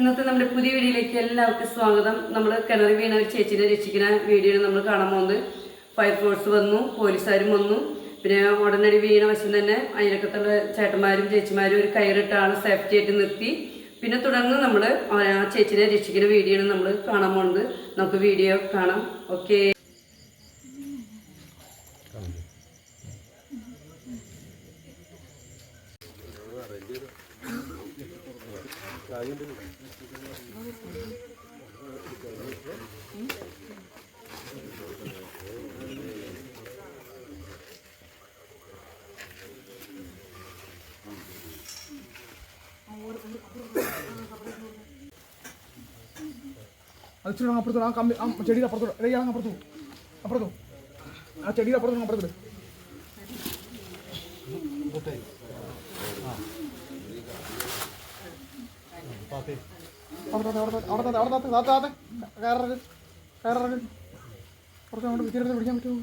ഇന്നത്തെ നമ്മുടെ പുതിയ വീഡിയോയിലേക്ക് എല്ലാവർക്കും സ്വാഗതം. നമ്മൾ കിണർ വീണ ഒരു ചേച്ചിനെ രക്ഷിക്കുന്ന വീഡിയോ നമ്മൾ കാണാൻ പോകുന്നത്. ഫയർ ഫോഴ്സ് വന്നു പോലീസുകാരും വന്നു. പിന്നെ ഉടനടി വീണ വശം തന്നെ അതിനൊക്കത്തുള്ള ചേട്ടന്മാരും ചേച്ചിമാരും ഒരു കയറിട്ടാണ് സേഫ്റ്റി ആയിട്ട് നിർത്തി. പിന്നെ തുടർന്ന് നമ്മൾ ആ ചേച്ചിനെ രക്ഷിക്കുന്ന വീഡിയോ നമ്മൾ കാണാൻ പോകുന്നത്. നമുക്ക് വീഡിയോ കാണാം. ഓക്കെ അത് ഇച്ചിരി അങ്ങ് ആ കമ്പി ആ ചെടിയുടെ അപ്പുറത്തോട്ട് ഇടയ്ക്ക് അങ്ങ് അപ്പുറത്തു അപ്പുറത്തു? ആ ചെടിയുടെ അപ്പുറത്തു അപ്പുറത്തോട്ട് അവിടെ അവിടെ അവിടെ അവിടെ താത്ത താത്ത താത്ത കയറരുത് കയറരുത്. കുറച്ച് അങ്ങോട്ട് വിത്തിരത്തിൽ പിടിക്കാൻ പറ്റുമോ?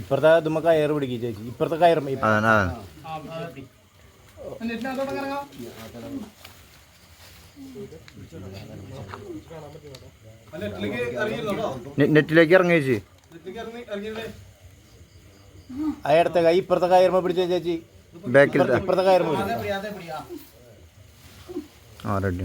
ഇപ്പുറത്തെ ഇതുമ്മ കയർ പിടിക്കും ചേച്ചി. ഇപ്പുറത്തെ കയറ്. നെറ്റിലേക്ക് ഇറങ്ങി ചേച്ചി. അയടുത്ത കൈ ഇപ്പുറത്തെ കയറുമ്പോ പിടിച്ച ചേച്ചി. ബാക്കിൽ ഇപ്പുറത്തെ- കയറുമ്പോ ആ റെഡി.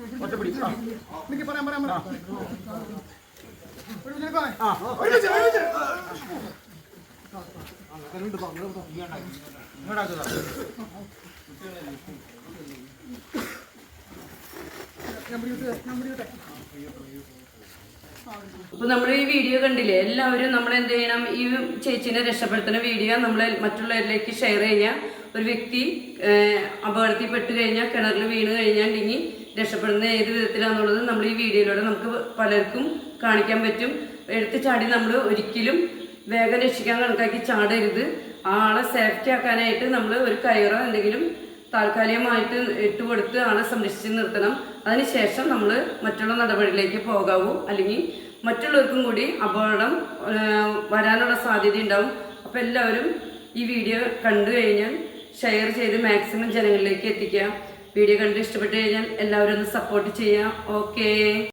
കേറി- എനിക്ക് പറയാം പറയാം പറയാം ഒരു മിനിറ്റ് നിൽക്കാമേ. ഒരു മിനിറ്റ്, ഒരു മിനിറ്റ്. ഞാൻ പിടിക്കട്ടെ, ഞാൻ പിടിക്കട്ടെ. അപ്പൊ നമ്മൾ ഈ വീഡിയോ കണ്ടില്ലേ? എല്ലാവരും നമ്മൾ എന്ത് ചെയ്യണം? ഈ ചേച്ചീനെ രക്ഷപ്പെടുത്തുന്ന വീഡിയോ നമ്മൾ മറ്റുള്ളവരിലേക്ക് ഷെയർ ചെയ്യാം ഒരു വ്യക്തി അപകടത്തിൽ പെട്ട് കഴിഞ്ഞാൽ കിണറിൽ വീണ് കഴിഞ്ഞാൽ ഇനി രക്ഷപ്പെടുന്ന ഏത് വിധത്തിലാണെന്നുള്ളത് നമ്മൾ ഈ വീഡിയോയിലൂടെ നമുക്ക് പലർക്കും കാണിക്കാൻ പറ്റും. എടുത്ത് ചാടി നമ്മൾ ഒരിക്കലും വേഗം രക്ഷിക്കാൻ കണക്കാക്കി ചാടരുത്. ആളെ സേഫ്റ്റി ആക്കാനായിട്ട് നമ്മൾ ഒരു കയറോ എന്തെങ്കിലും താൽക്കാലികമായിട്ട് ഇട്ട് കൊടുത്ത് ആളെ സംരക്ഷിച്ച് നിർത്തണം. അതിനുശേഷം നമ്മൾ മറ്റുള്ള നടപടിയിലേക്ക് പോകാവൂ. അല്ലെങ്കിൽ മറ്റുള്ളവർക്കും കൂടി അപകടം വരാനുള്ള സാധ്യത ഉണ്ടാവും അപ്പോൾ എല്ലാവരും ഈ വീഡിയോ കണ്ടു കഴിഞ്ഞാൽ ഷെയർ ചെയ്ത് മാക്സിമം ജനങ്ങളിലേക്ക് എത്തിക്കുക. വീഡിയോ കണ്ട് ഇഷ്ടപ്പെട്ട് കഴിഞ്ഞാൽ എല്ലാവരും ഒന്ന് സപ്പോർട്ട് ചെയ്യുക. ഓക്കേ.